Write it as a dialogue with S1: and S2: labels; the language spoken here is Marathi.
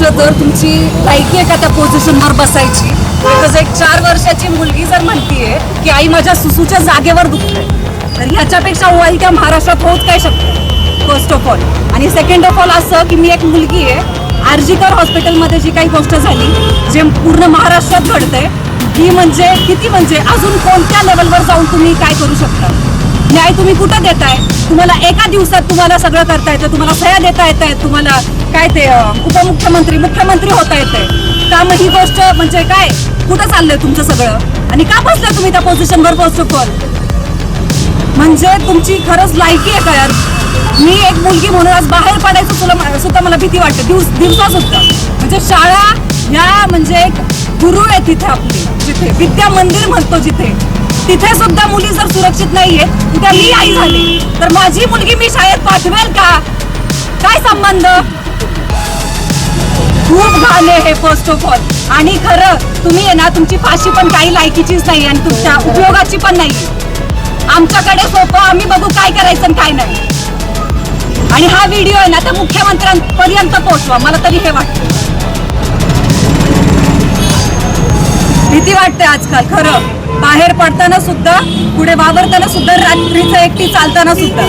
S1: गोष्ट जर तुमची लायकी आहे का त्या पोझिशनवर बसायची? बिकॉज एक चार वर्षाची मुलगी जर म्हणतीये की आई माझ्या सुसूच्या जागेवर दुखते तर ह्याच्यापेक्षा वाईट त्या महाराष्ट्रात होत काय शकते फर्स्ट ऑफ ऑल आणि सेकंड ऑफ ऑल असं की मी एक मुलगी आहे आरजीकर हॉस्पिटलमध्ये जी काही गोष्ट झाली जे पूर्ण महाराष्ट्रात घडतंय ती म्हणजे किती म्हणजे अजून कोणत्या लेवलवर जाऊन तुम्ही काय करू शकता? न्याय तुम्ही कुठं देताय? तुम्हाला एका दिवसात तुम्हाला सगळं करता येतं तुम्हाला सह्या देता येत आहेत तुम्हाला काय ते उपमुख्यमंत्री मुख्यमंत्री होता येते त्यामुळे ही गोष्ट म्हणजे काय कुठं चाललंय तुमचं सगळं? आणि का बसलं तुम्ही त्या पोझिशनवर फर्स्ट ऑफ ऑल म्हणजे तुमची खरंच लायकी आहे का यार? मी एक मुलगी म्हणून आज बाहेर पडायचं तुला सुद्धा मला भीती वाटते. दिवस दिवसा सुद्धा. म्हणजे शाळा ह्या म्हणजे एक गुरु आहे तिथे आपली जिथे. विद्या मंदिर म्हणतो जिथे. तिथे सुद्धा मुली जर सुरक्षित नाहीये उद्या मी आई झाली. तर माझी मुलगी मी शाळेत पाठवेल का? काय संबंध? खूप घाण आहे हे फर्स्ट ऑफ ऑल आणि खरं तुम्ही आहे ना तुमची फाशी पण काही लायकीचीच नाही आणि तुमच्या उपयोगाची पण नाही. आमच्याकडे सोपं आम्ही बघू काय करायचं आणि काय नाही. आणि हा व्हिडिओ आहे ना त्या मुख्यमंत्र्यांपर्यंत पोहोचवा. मला तरी हे वाटतं. भीती वाटते आजकाल खरं. बाहेर पडताना सुद्धा पुढे वावरताना सुद्धा रात्रीचं एकटी चालताना सुद्धा.